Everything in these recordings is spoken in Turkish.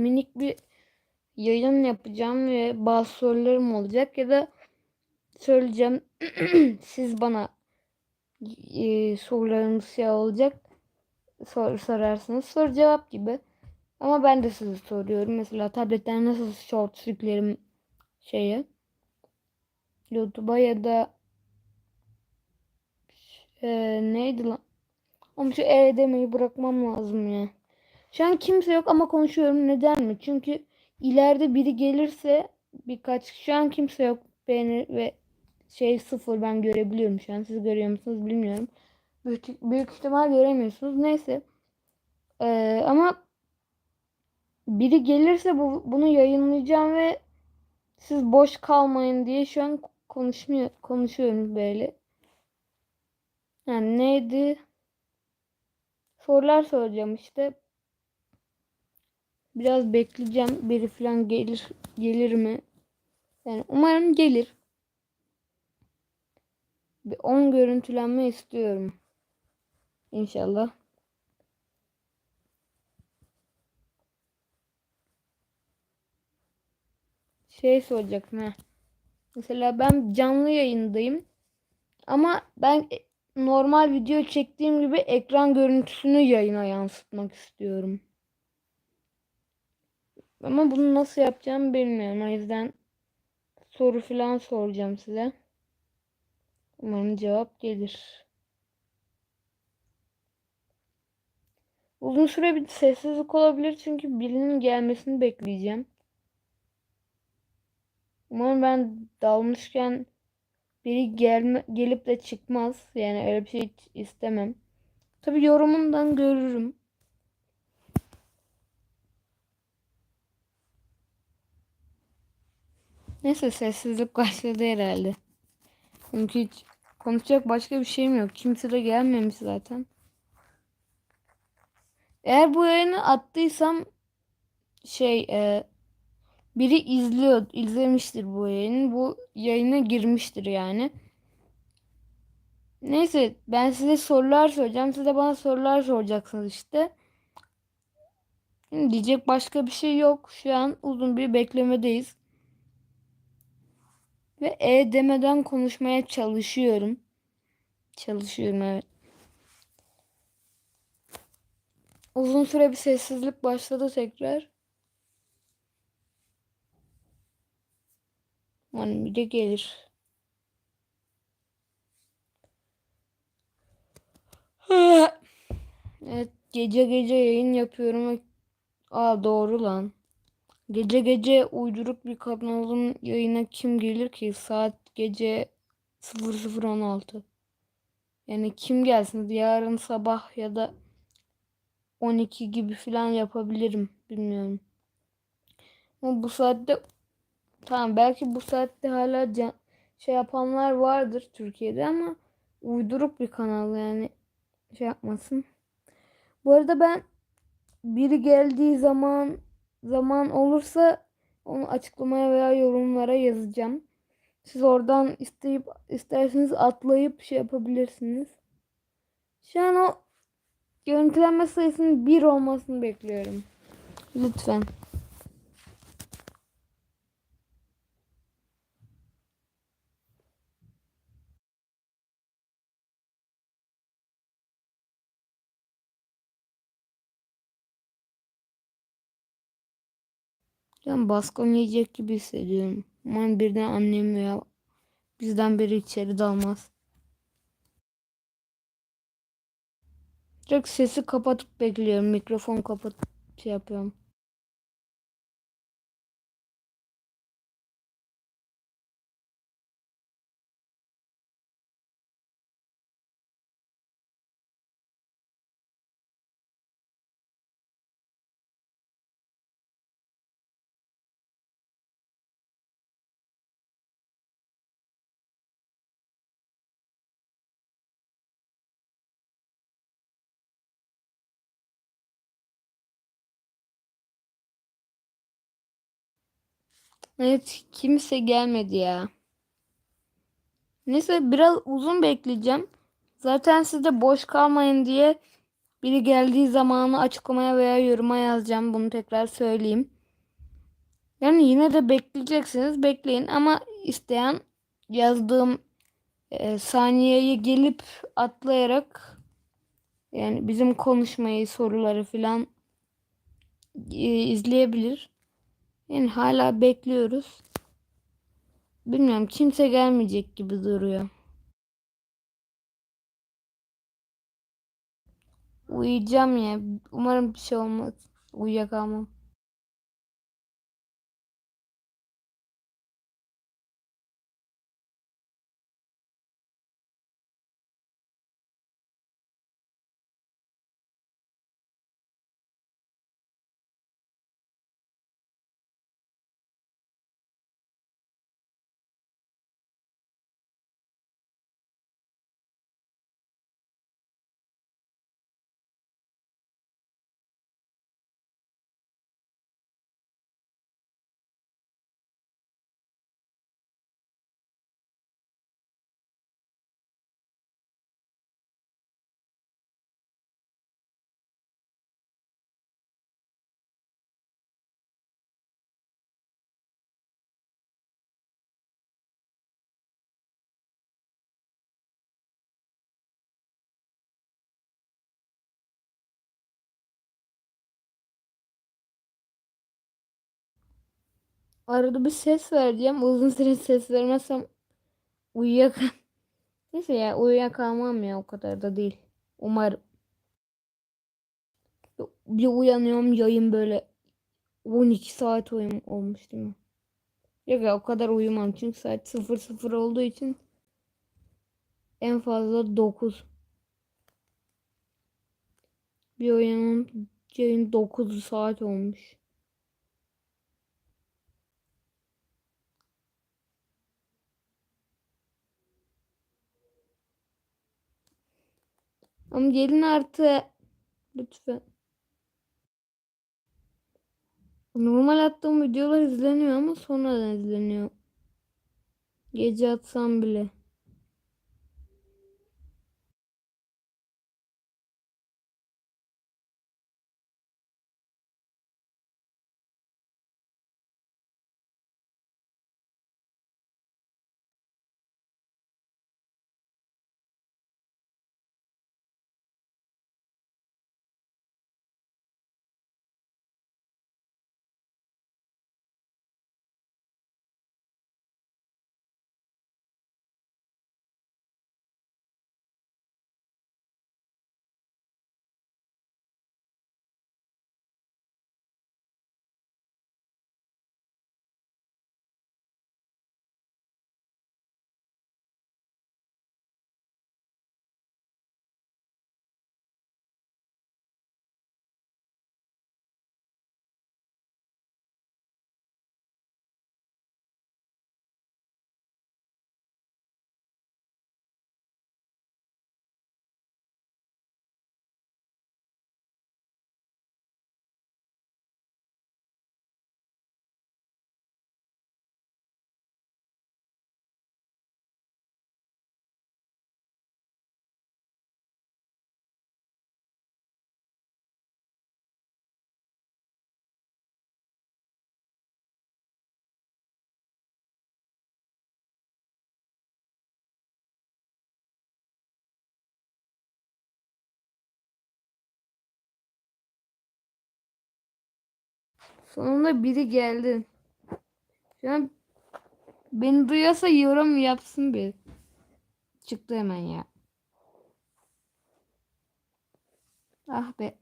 minik bir yayın yapacağım ve bazı sorularım olacak ya da söyleyeceğim. Siz bana e, sorularınız şey olacak. Soru sorarsınız. Soru cevap gibi. Ama ben de size soruyorum. Mesela tabletten nasıl short yüklerim şeye YouTube'a ya da e, neydi lan? Ama şu e demeyi bırakmam lazım ya. Şu an kimse yok ama konuşuyorum. Neden mi? Çünkü ileride biri gelirse birkaç şu an kimse yok. Beğeni ve şey sıfır ben görebiliyorum şu an. Siz görüyor musunuz bilmiyorum. Büyük, büyük ihtimal göremiyorsunuz. Neyse. Ee, ama biri gelirse bu, bunu yayınlayacağım ve siz boş kalmayın diye şu an konuşmuyor, konuşuyorum böyle. Yani neydi? Sorular soracağım işte. Biraz bekleyeceğim. Biri falan gelir gelir mi? Yani umarım gelir. Bir 10 görüntülenme istiyorum. İnşallah. Şey soracaktım ha. Mesela ben canlı yayındayım. Ama ben normal video çektiğim gibi ekran görüntüsünü yayına yansıtmak istiyorum. Ama bunu nasıl yapacağımı bilmiyorum. O yüzden soru falan soracağım size. Umarım cevap gelir. Uzun süre bir sessizlik olabilir çünkü birinin gelmesini bekleyeceğim. Umarım ben dalmışken biri gelme, gelip de çıkmaz. Yani öyle bir şey hiç istemem. Tabi yorumundan görürüm. Neyse sessizlik başladı herhalde. Çünkü hiç konuşacak başka bir şeyim yok. Kimse de gelmemiş zaten. Eğer bu yayını attıysam şey e, biri izliyor, izlemiştir bu yayını. Bu yayına girmiştir yani. Neyse ben size sorular soracağım. Siz de bana sorular soracaksınız işte. Diyecek başka bir şey yok. Şu an uzun bir beklemedeyiz. Ve e demeden konuşmaya çalışıyorum. Çalışıyorum evet. Uzun süre bir sessizlik başladı tekrar. Umarım bir de gelir. Evet gece gece yayın yapıyorum. Aa doğru lan. Gece gece uyduruk bir kanalın yayına kim gelir ki? Saat gece 00.16. Yani kim gelsin? Yarın sabah ya da 12 gibi falan yapabilirim. Bilmiyorum. Ama bu saatte tamam belki bu saatte hala can, şey yapanlar vardır Türkiye'de ama uyduruk bir kanal yani şey yapmasın. Bu arada ben biri geldiği zaman zaman olursa onu açıklamaya veya yorumlara yazacağım. Siz oradan isteyip isterseniz atlayıp şey yapabilirsiniz. Şu an o görüntülenme sayısının bir olmasını bekliyorum. Lütfen. Ben baskın yiyecek gibi hissediyorum. Umarım birden annem veya bizden biri içeri dalmaz. Direkt sesi kapatıp bekliyorum. Mikrofon kapatıp şey yapıyorum. Evet kimse gelmedi ya. Neyse biraz uzun bekleyeceğim. Zaten siz de boş kalmayın diye Biri geldiği zamanı açıklamaya veya yoruma yazacağım. Bunu tekrar söyleyeyim. Yani yine de bekleyeceksiniz. Bekleyin ama isteyen yazdığım e, saniyeyi gelip atlayarak yani bizim konuşmayı, soruları filan e, izleyebilir. Yani hala bekliyoruz. Bilmiyorum kimse gelmeyecek gibi duruyor. Uyuyacağım ya. Umarım bir şey olmaz. Uyuyakalmam. Arada bir ses vereceğim. Uzun süre ses vermezsem uyuyak. Neyse ya uyuyakalmam ya o kadar da değil. Umarım. Bir uyanıyorum yayın böyle 12 saat uyum olmuş değil mi? Yok ya o kadar uyumam çünkü saat 00 olduğu için en fazla 9. Bir uyanım yayın 9 saat olmuş. Ama gelin artı lütfen. Normal attığım videolar izleniyor ama sonradan izleniyor. Gece atsam bile. Sonunda biri geldi. Şu an beni duyuyorsa yorum yapsın bir. Çıktı hemen ya. Ah be.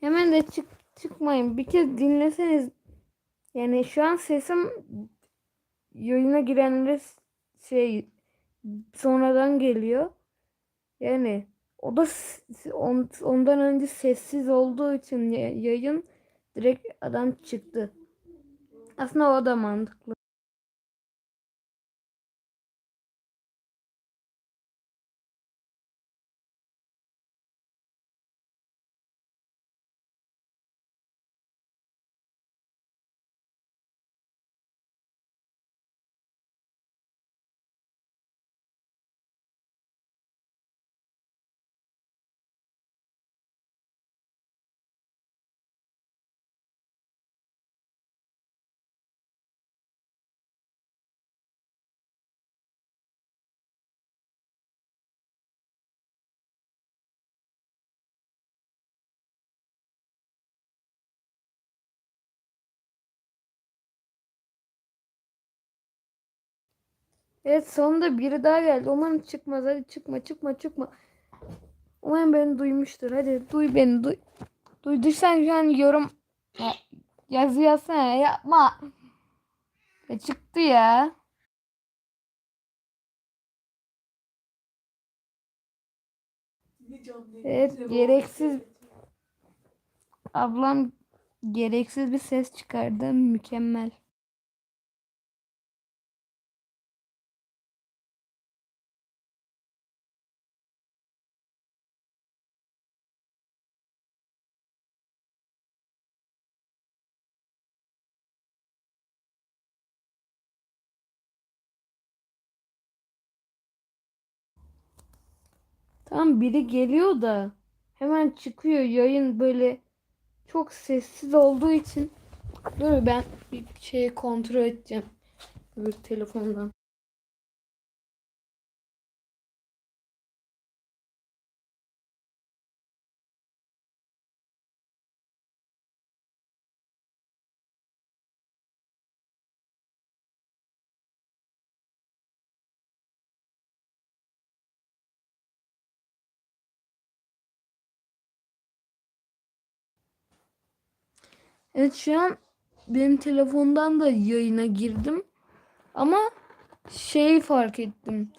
Hemen de çık çıkmayın. Bir kez dinleseniz. Yani şu an sesim yayına girenlere şey sonradan geliyor. Yani o da on, ondan önce sessiz olduğu için yayın direkt adam çıktı. Aslında o da mantıklı. Evet sonunda biri daha geldi. Umarım çıkmaz. Hadi çıkma çıkma çıkma. Umarım beni duymuştur. Hadi duy beni duy. Duyduysan şu an yorum ya, yazı yazsana yapma. Ya çıktı ya. Evet gereksiz ablam gereksiz bir ses çıkardı. Mükemmel. Tam biri geliyor da hemen çıkıyor yayın böyle çok sessiz olduğu için. Dur ben bir şeyi kontrol edeceğim. Bir telefondan. Evet şu an benim telefondan da yayına girdim. Ama şey fark ettim.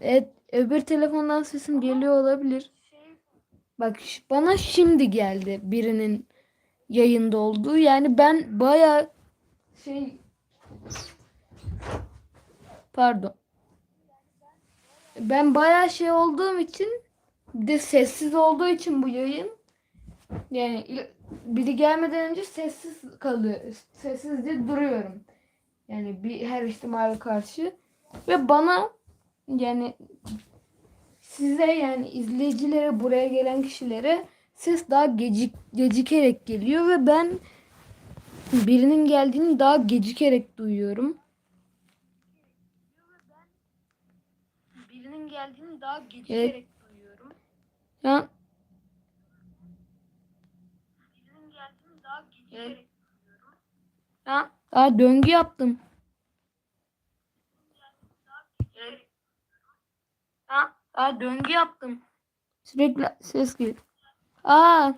Evet öbür telefondan sesim geliyor olabilir. Bak bana şimdi geldi birinin yayında olduğu. Yani ben baya şey pardon. Ben baya şey olduğum için de sessiz olduğu için bu yayın yani biri gelmeden önce sessiz kalıyor. Sessizce duruyorum. Yani bir her ihtimale karşı ve bana yani size yani izleyicilere buraya gelen kişilere ses daha gecik gecikerek geliyor ve ben birinin geldiğini daha gecikerek duyuyorum. Birinin geldiğini daha gecikerek duyuyorum. Ya Ha, aa, döngü yaptım. Ha, aa, döngü yaptım. Sürekli ses geliyor. Aa,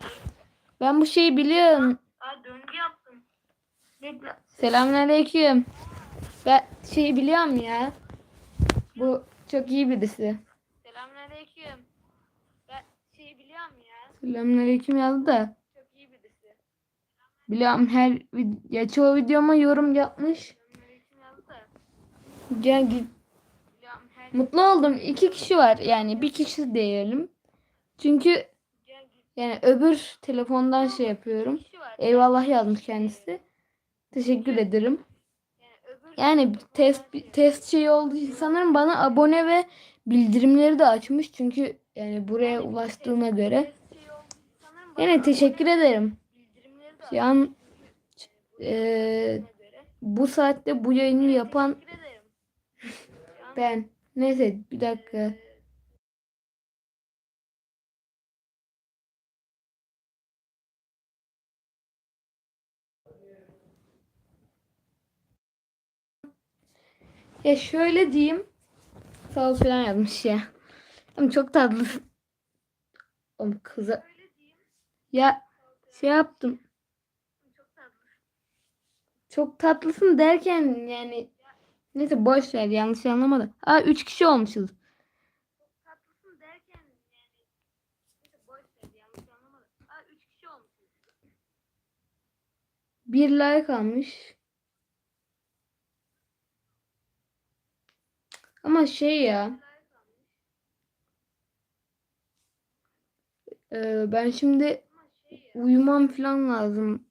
ben bu şeyi biliyorum. Aa, döngü yaptım. Sürekli. Selamünaleyküm. Ben şeyi biliyorum ya. Bu çok iyi birisi. Selamünaleyküm. Ben şeyi biliyorum ya. Selamünaleyküm yazdı da. Biliyorum her ya çoğu videoma yorum yapmış. Git. Mutlu oldum. İki kişi var. Yani bir kişi diyelim. Çünkü yani öbür telefondan şey yapıyorum. Eyvallah yazmış kendisi. Teşekkür ederim. Yani test test şey oldu. Sanırım bana abone ve bildirimleri de açmış. Çünkü yani buraya ulaştığına göre. Yani teşekkür ederim. Şu an eee, bu saatte bu yayını yapan ben. Neyse bir dakika. Ya şöyle diyeyim. Sağ ol falan yazmış ya. Ama çok tatlı. Oğlum kıza. Ya şey yaptım. Çok tatlısın derken yani neyse boş ver yanlış anlamadı. Aa 3 kişi olmuşuz. Bir like almış. Ama şey ya. Ee, ben şimdi uyumam falan lazım.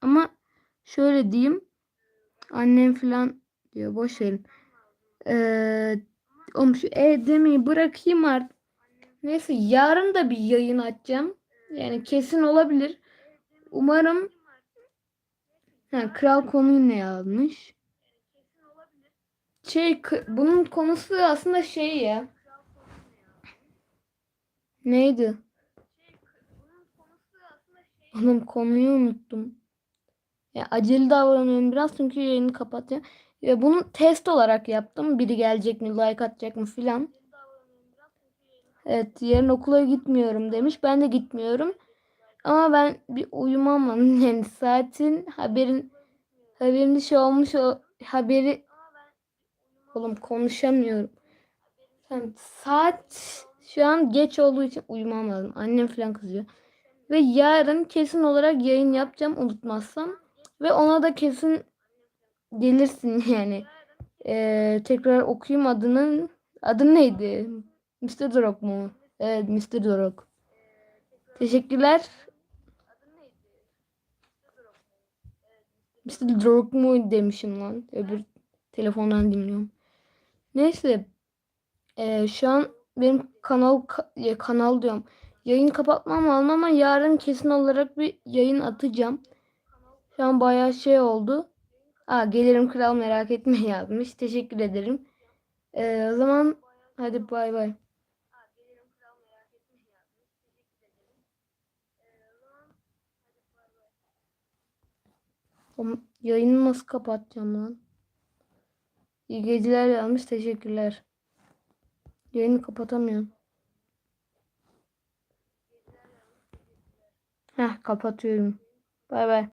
Ama şöyle diyeyim. Annem falan diyor boş verin. Ee, oğlum şu e demeyi bırakayım artık. Neyse yarın da bir yayın açacağım. Yani kesin olabilir. Umarım ha, kral konuyu ne yazmış? Şey bunun konusu aslında şey ya. Neydi? Oğlum konuyu unuttum. Ya acele davranıyorum biraz çünkü yayını kapatacağım. Ya bunu test olarak yaptım. Biri gelecek mi, like atacak mı filan. Evet, yarın okula gitmiyorum demiş. Ben de gitmiyorum. Ama ben bir uyumam. Yani saatin haberin haberin şey olmuş o haberi oğlum konuşamıyorum. Tamam, saat şu an geç olduğu için uyumam lazım. Annem falan kızıyor. Ve yarın kesin olarak yayın yapacağım unutmazsam. Ve ona da kesin gelirsin yani. Ee, tekrar okuyayım adının. Adı neydi? Mr. Dorok mu? Evet Mr. Dorok. Teşekkürler. Mr. Dorok mu demişim lan. Öbür telefondan dinliyorum. Neyse. Ee, şu an benim kanal ka- e, kanal diyorum. Yayın kapatmam lazım ama yarın kesin olarak bir yayın atacağım. Şu an bayağı şey oldu. Aa, gelirim kral merak etme yazmış. Teşekkür ederim. Ee, o zaman hadi bay bay. Yayını nasıl kapatacağım lan? İyi geceler yazmış. Teşekkürler. Yayını kapatamıyorum. Heh kapatıyorum. Bay bay.